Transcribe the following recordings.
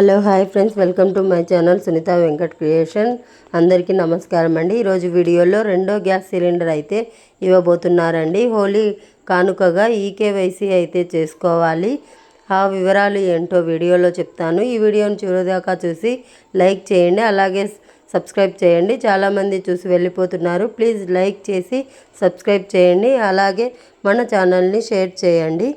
Hello hi friends. Welcome to my channel Sunitha Venkat creation. అందరికీ నమస్కారం అండి. ఈరోజు వీడియోలో రెండో గ్యాస్ సిలిండర్ అయితే ఇవ్వబోతున్నారండి. హోలీ కానుకగా ఈకేవైసీ అయితే చేసుకోవాలి. ఆ వివరాలు ఏంటో వీడియోలో చెప్తాను. ఈ వీడియోను చివరిదాకా చూసి లైక్ చేయండి. అలాగే సబ్స్క్రైబ్ చేయండి. చాలామంది చూసి వెళ్ళిపోతున్నారు. ప్లీజ్ లైక్ చేసి సబ్స్క్రైబ్ చేయండి. అలాగే మన ఛానల్ని షేర్ చేయండి.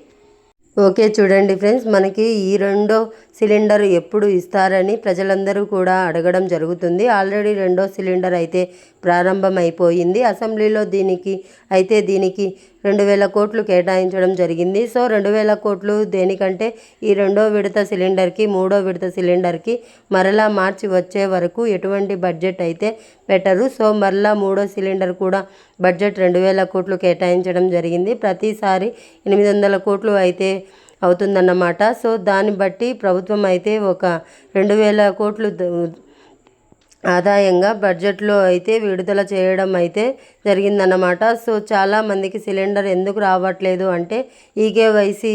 ఓకే చూడండి ఫ్రెండ్స్. మనకి ఈ రెండో సిలిండర్ ఎప్పుడు ఇస్తారని ప్రజలందరూ కూడా అడగడం జరుగుతుంది. ఆల్రెడీ రెండో సిలిండర్ అయితే ప్రారంభమైపోయింది. అసెంబ్లీలో దీనికి అయితే దీనికి రెండు వేల కోట్లు కేటాయించడం జరిగింది. సో రెండు వేల కోట్లు దేనికంటే ఈ రెండో విడత సిలిండర్కి మూడో విడత సిలిండర్కి మరలా మార్చి వచ్చే వరకు ఎటువంటి బడ్జెట్ అయితే పెట్టరు. సో మరలా మూడో సిలిండర్ కూడా బడ్జెట్ రెండు వేల కోట్లు కేటాయించడం జరిగింది. ప్రతిసారి ఎనిమిది వందల కోట్లు అయితే అవుతుందన్నమాట. సో దాన్ని బట్టి ప్రభుత్వం అయితే ఒక రెండు వేల కోట్లు ఆదాయంగా బడ్జెట్లో అయితే విడుదల చేయడం అయితే జరిగిందన్నమాట. సో చాలామందికి సిలిండర్ ఎందుకు రావట్లేదు అంటే ఈకేవైసీ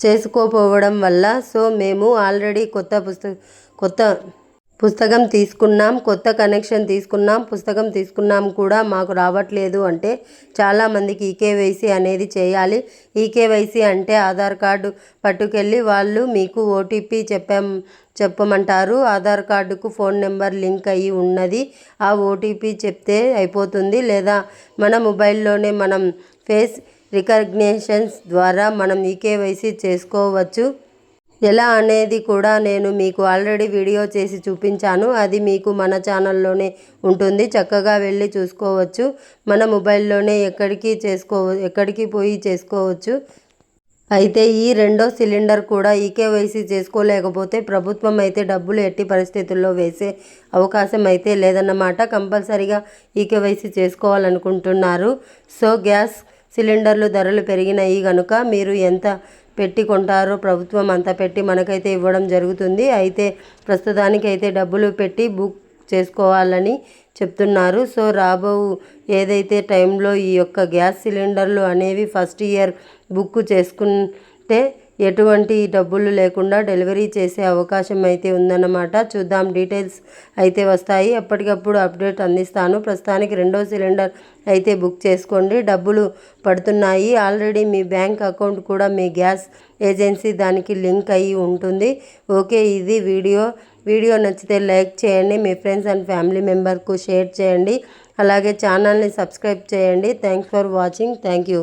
చేసుకోపోవడం వల్ల. సో మేము ఆల్రెడీ కొత్త పుస్తక కొత్త పుస్తకం తీసుకున్నాం కొత్త కనెక్షన్ తీసుకున్నాం పుస్తకం తీసుకున్నాం కూడా మాకు రావట్లేదు అంటే చాలామందికి ఈకేవైసీ అనేది చేయాలి. ఈకేవైసీ అంటే ఆధార్ కార్డు పట్టుకెళ్ళి వాళ్ళు మీకు ఓటీపీ చెప్పాం చెప్పమంటారు. ఆధార్ కార్డుకు ఫోన్ నెంబర్ లింక్ అయ్యి ఉన్నది. ఆ ఓటీపీ చెప్తే అయిపోతుంది. లేదా మన మొబైల్లోనే మనం ఫేస్ రికగ్నేషన్స్ ద్వారా మనం ఈకేవైసీ చేసుకోవచ్చు. ఎలా అనేది కూడా నేను మీకు ఆల్రెడీ వీడియో చేసి చూపించాను. అది మీకు మన ఛానల్లోనే ఉంటుంది. చక్కగా వెళ్ళి చూసుకోవచ్చు. మన మొబైల్లోనే ఎక్కడికి చేసుకో ఎక్కడికి పోయి చేసుకోవచ్చు. అయితే ఈ రెండో సిలిండర్ కూడా ఈకేవైసీ చేసుకోలేకపోతే ప్రభుత్వం అయితే డబ్బులు ఎట్టి పరిస్థితుల్లో వేసే అవకాశం అయితే లేదన్నమాట. కంపల్సరీగా ఈకేవైసీ చేసుకోవాలనుకుంటున్నారు. సో గ్యాస్ సిలిండర్లు ధరలు పెరిగినాయి కనుక మీరు ఎంత పెట్టి కొంటారో ప్రభుత్వం అంత పెట్టి మనకైతే ఇవ్వడం జరుగుతుంది. అయితే ప్రస్తుతానికి అయితే డబ్బులు పెట్టి బుక్ చేసుకోవాలని చెప్తున్నారు. సో రాబో ఏదైతే టైంలో ఈ యొక్క గ్యాస్ సిలిండర్లు అనేవి ఫస్ట్ ఇయర్ బుక్ చేసుకుంటే ఎటువంటి డబ్బులు లేకుండా డెలివరీ చేసే అవకాశం అయితే ఉందన్నమాట. చూద్దాం డీటెయిల్స్ అయితే వస్తాయి. ఎప్పటికప్పుడు అప్డేట్ అందిస్తాను. ప్రస్తుతానికి రెండో సిలిండర్ అయితే బుక్ చేసుకోండి. డబ్బులు పడుతున్నాయి. ఆల్రెడీ మీ బ్యాంక్ అకౌంట్ కూడా మీ గ్యాస్ ఏజెన్సీ దానికి లింక్ అయ్యి ఉంటుంది. ఓకే ఇది వీడియో. వీడియో నచ్చితే లైక్ చేయండి. మీ ఫ్రెండ్స్ అండ్ ఫ్యామిలీ మెంబర్కు షేర్ చేయండి. అలాగే ఛానల్ని సబ్స్క్రైబ్ చేయండి. Thanks for watching. Thank you.